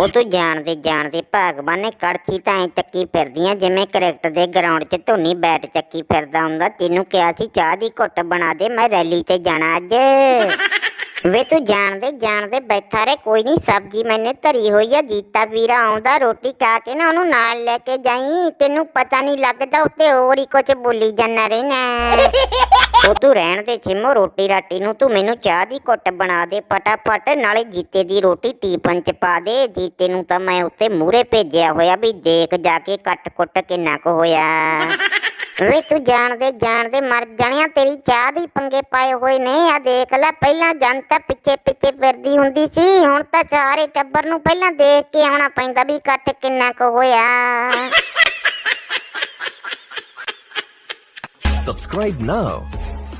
ਉਹ ਤੂੰ ਜਾਣਦੇ ਜਾਣਦੇ ਭਗਵਾਨ ਨੇ ਕੜਛੀ ਤਾਂ ਐ ਚੱਕੀ ਫਿਰਦੀਆਂ, ਜਿਵੇਂ ਕ੍ਰਿਕਟ ਦੇ ਗਰਾਊਂਡ 'ਚ ਧੋਨੀ ਬੈਟ ਚੱਕੀ ਫਿਰਦਾ ਹੁੰਦਾ। ਤੈਨੂੰ ਕਿਹਾ ਸੀ ਚਾਹ ਦੀ ਘੁੱਟ ਬਣਾ ਦੇ, ਮੈਂ ਰੈਲੀ ਤੇ ਜਾਣਾ ਅੱਜ। ਵੇ ਤੂੰ ਜਾਣਦੇ ਜਾਣਦੇ ਬੈਠਾ ਰਹਿ, ਕੋਈ ਨਹੀਂ ਸਬਜ਼ੀ ਮੈਨੇ ਧਰੀ ਹੋਈ ਆ। ਜੀਤਾ ਵੀਰਾ ਆਉਂਦਾ, ਰੋਟੀ ਖਾ ਕੇ ਨਾ ਉਹਨੂੰ ਨਾਲ ਲੈ ਕੇ ਜਾਈ। ਤੈਨੂੰ ਪਤਾ ਨਹੀਂ ਲੱਗਦਾ ਉੱਤੇ ਹੋਰ ਹੀ ਕੁਝ ਬੋਲੀ ਜਾਂਦਾ ਰਹਿਣਾ। ਉਹ ਤੂੰ ਰਹਿਣ ਦੇ ਛਿਮੋ ਰੋਟੀ ਰਾਟੀ ਨੂੰ, ਤੂੰ ਮੈਨੂੰ ਚਾਹ ਦੀ ਘੁੱਟ ਬਣਾ ਦੇ ਫਟਾਫਟ, ਨਾਲੇ ਜੀਤੇ ਦੀ ਰੋਟੀ ਟੀਪਨ ਚ ਪਾ ਦੇ, ਜੀਤੇ ਨੂੰ ਤਾਂ ਮੈਂ ਉੱਤੇ ਮੂਹਰੇ ਭੇਜਿਆ ਹੋਇਆ ਵੀ ਦੇਖ ਜਾ ਕੇ ਕੱਟ ਕੁੱਟ ਕਿੰਨਾ ਕੁ ਹੋਇਆ। ਵੇ ਤੂੰ ਜਾਣਦੇ ਜਾਣਦੇ ਮਰ ਜਾਣਿਆ, ਤੇਰੀ ਚਾਹ ਦੀ ਪੰਗੇ ਪਾਏ ਹੋਏ ਨੇ ਆ ਦੇਖ ਲੈ, ਪਹਿਲਾਂ ਜਨਤਾ ਪਿੱਛੇ ਪਿੱਛੇ ਫਿਰਦੀ ਹੁੰਦੀ ਸੀ, ਹੁਣ ਤਾਂ ਸਾਰੇ ਟੱਬਰ ਨੂੰ ਪਹਿਲਾਂ ਦੇਖ ਕੇ ਆਉਣਾ ਪੈਂਦਾ ਵੀ ਕੱਟ ਕਿੰਨਾ ਕੁ ਹੋਇਆ। Subscribe now